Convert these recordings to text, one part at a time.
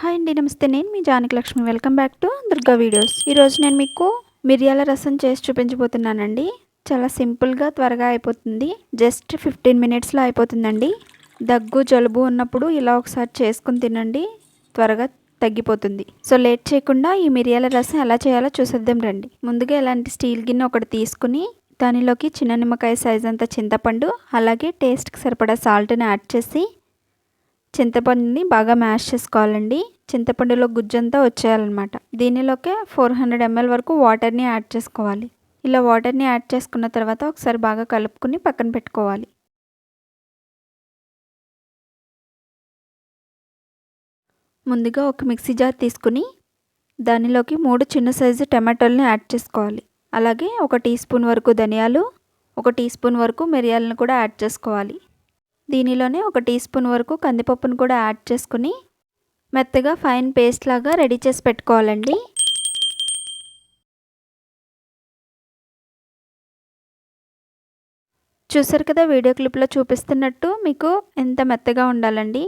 Hi అండి నమస్తే. నేను మీ Janaki Lakshmi. Welcome back to Durga videos ఈరోజు నేను మీకు మిరియాల రసం చేసి చూపించబోతున్నానండి. చాలా సింపుల్గా త్వరగా అయిపోతుంది. జస్ట్ ఫిఫ్టీన్ మినిట్స్లో అయిపోతుందండి. దగ్గు జలుబు ఉన్నప్పుడు ఇలా ఒకసారి చేసుకుని తినండి. త్వరగా తగ్గిపోతుంది. సో లేట్ చేయకుండా ఈ మిరియాల రసం ఎలా చేయాలో చూసేద్దాం రండి. ముందుగా ఇలాంటి స్టీల్ గిన్నె ఒకటి తీసుకుని దానిలోకి చిన్న నిమ్మకాయ సైజ్ అంత చింతపండు అలాగే టేస్ట్కి సరిపడా సాల్ట్ని యాడ్ చేసి చింతపండుని బాగా మ్యాష్ చేసుకోవాలండి. చింతపండులో గుజ్జంతా వచ్చేయాలన్నమాట. దీనిలోకే ఫోర్ హండ్రెడ్ ఎంఎల్ వరకు వాటర్ని యాడ్ చేసుకోవాలి. ఇలా వాటర్ని యాడ్ చేసుకున్న తర్వాత ఒకసారి బాగా కలుపుకుని పక్కన పెట్టుకోవాలి. ముందుగా ఒక మిక్సీ జార్ తీసుకుని దానిలోకి మూడు చిన్న సైజు టమాటోల్ని యాడ్ చేసుకోవాలి. అలాగే ఒక టీ స్పూన్ వరకు ధనియాలు ఒక టీ స్పూన్ వరకు మిరియాలను కూడా యాడ్ చేసుకోవాలి. దీనిలోనే ఒక టీ స్పూన్ వరకు కందిపప్పును కూడా యాడ్ చేసుకుని మెత్తగా ఫైన్ పేస్ట్ లాగా రెడీ చేసి పెట్టుకోవాలండి. చూసారు కదా వీడియో క్లిప్లో చూపిస్తున్నట్టు మీకు ఎంత మెత్తగా ఉండాలండి.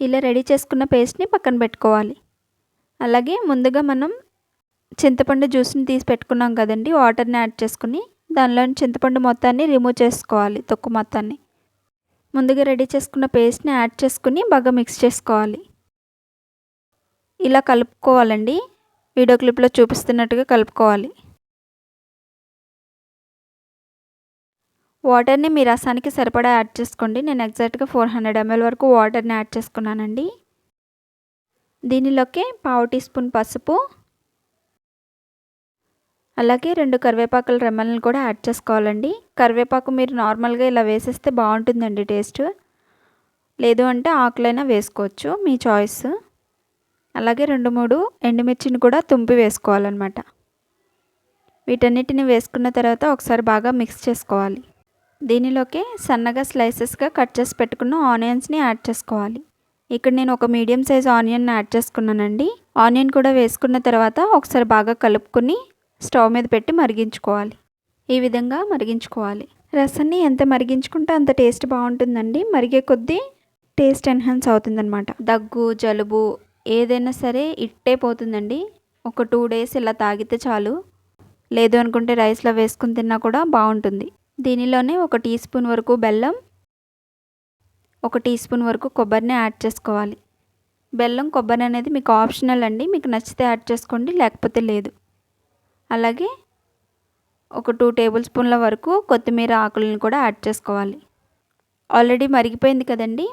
ఇలా రెడీ చేసుకున్న పేస్ట్ని పక్కన పెట్టుకోవాలి. అలాగే ముందుగా మనం చింతపండు జ్యూస్ని తీసి పెట్టుకున్నాం కదండి వాటర్ని యాడ్ చేసుకుని దానిలోని చింతపండు మొత్తాన్ని రిమూవ్ చేసుకోవాలి తొక్కు మొత్తాన్ని. ముందుగా రెడీ చేసుకున్న పేస్ట్ని యాడ్ చేసుకుని బాగా మిక్స్ చేసుకోవాలి. ఇలా కలుపుకోవాలండి. వీడియో క్లిప్లో చూపిస్తున్నట్టుగా కలుపుకోవాలి. వాటర్ని మీ రసానికి సరిపడా యాడ్ చేసుకోండి. నేను ఎగ్జాక్ట్గా ఫోర్ హండ్రెడ్ ఎంఎల్ వరకు వాటర్ని యాడ్ చేసుకున్నానండి. దీనిలోకి పావు టీ స్పూన్ పసుపు అలాగే రెండు కరివేపాకుల రెమ్మలను కూడా యాడ్ చేసుకోవాలండి. కరివేపాకు మీరు నార్మల్గా ఇలా వేసేస్తే బాగుంటుందండి టేస్ట్. లేదు అంటే ఆకులైనా వేసుకోవచ్చు మీ చాయిస్. అలాగే రెండు మూడు ఎండుమిర్చిని కూడా తుంపి వేసుకోవాలన్నమాట. వీటన్నిటిని వేసుకున్న తర్వాత ఒకసారి బాగా మిక్స్ చేసుకోవాలి. దీనిలోకి సన్నగా స్లైసెస్గా కట్ చేసి పెట్టుకున్న ఆనియన్స్ని యాడ్ చేసుకోవాలి. ఇక్కడ నేను ఒక మీడియం సైజ్ ఆనియన్ యాడ్ చేసుకున్నానండి. ఆనియన్ కూడా వేసుకున్న తర్వాత ఒకసారి బాగా కలుపుకొని స్టవ్ మీద పెట్టి మరిగించుకోవాలి. ఈ విధంగా మరిగించుకోవాలి. రసాన్ని ఎంత మరిగించుకుంటే అంత టేస్ట్ బాగుంటుందండి. మరిగే కొద్దీ టేస్ట్ ఎన్హాన్స్ అవుతుందన్నమాట. దగ్గు జలుబు ఏదైనా సరే ఇట్టే పోతుందండి. ఒక టూ డేస్ ఇలా తాగితే చాలు. లేదు అనుకుంటే రైస్లో వేసుకుని తిన్నా కూడా బాగుంటుంది. దీనిలోనే ఒక టీ స్పూన్ వరకు బెల్లం ఒక టీ స్పూన్ వరకు కొబ్బరిని యాడ్ చేసుకోవాలి. బెల్లం కొబ్బరి అనేది మీకు ఆప్షనల్ అండి. మీకు నచ్చితే యాడ్ చేసుకోండి లేకపోతే లేదు. అలాగే ఒక టూ టేబుల్ స్పూన్ల వరకు కొత్తిమీర ఆకులను కూడా యాడ్ చేసుకోవాలి. ఆల్రెడీ మరిగిపోయింది కదండి.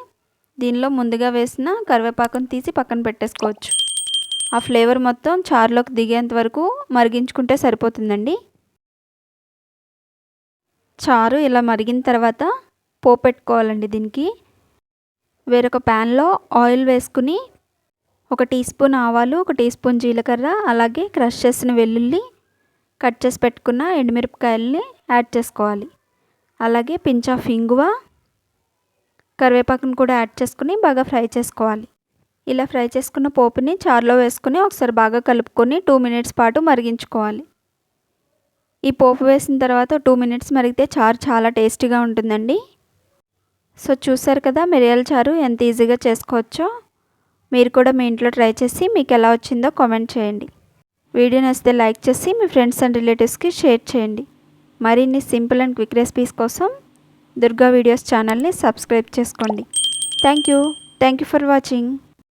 దీనిలో ముందుగా వేసిన కరివేపాకును తీసి పక్కన పెట్టేసుకోవచ్చు. ఆ ఫ్లేవర్ మొత్తం చారులోకి దిగేంత వరకు మరిగించుకుంటే సరిపోతుందండి. చారు ఇలా మరిగిన తర్వాత పోపెట్టుకోవాలండి దీనికి. వేరొక ప్యాన్లో ఆయిల్ వేసుకుని ఒక టీ స్పూన్ ఆవాలు ఒక టీ స్పూన్ జీలకర్ర అలాగే క్రష్ చేసిన వెల్లుల్లి కట్ చేసి పెట్టుకున్న ఎండుమిరపకాయలని యాడ్ చేసుకోవాలి. అలాగే పించ్ ఆఫ్ ఇంగువ కరివేపాకును కూడా యాడ్ చేసుకుని బాగా ఫ్రై చేసుకోవాలి. ఇలా ఫ్రై చేసుకున్న పోపుని చారులో వేసుకుని ఒకసారి బాగా కలుపుకొని టూ మినిట్స్ పాటు మరిగించుకోవాలి. ఈ పోపు వేసిన తర్వాత టూ మినిట్స్ మరిగితే చారు చాలా టేస్టీగా ఉంటుందండి. సో చూసారు కదా మిరియాల చారు ఎంత ఈజీగా చేసుకోవచ్చో? మీరు కూడా మీ ఇంట్లో ట్రై చేసి మీకు ఎలా వచ్చిందో కామెంట్ చేయండి. వీడియో నచ్చితే లైక్ చేసి మీ ఫ్రెండ్స్ అండ్ రిలేటివ్స్కి షేర్ చేయండి. మరిన్ని సింపుల్ అండ్ క్విక్ రెసిపీస్ కోసం దుర్గా వీడియోస్ ఛానల్ని సబ్స్క్రైబ్ చేసుకోండి. Thank you thank you for watching.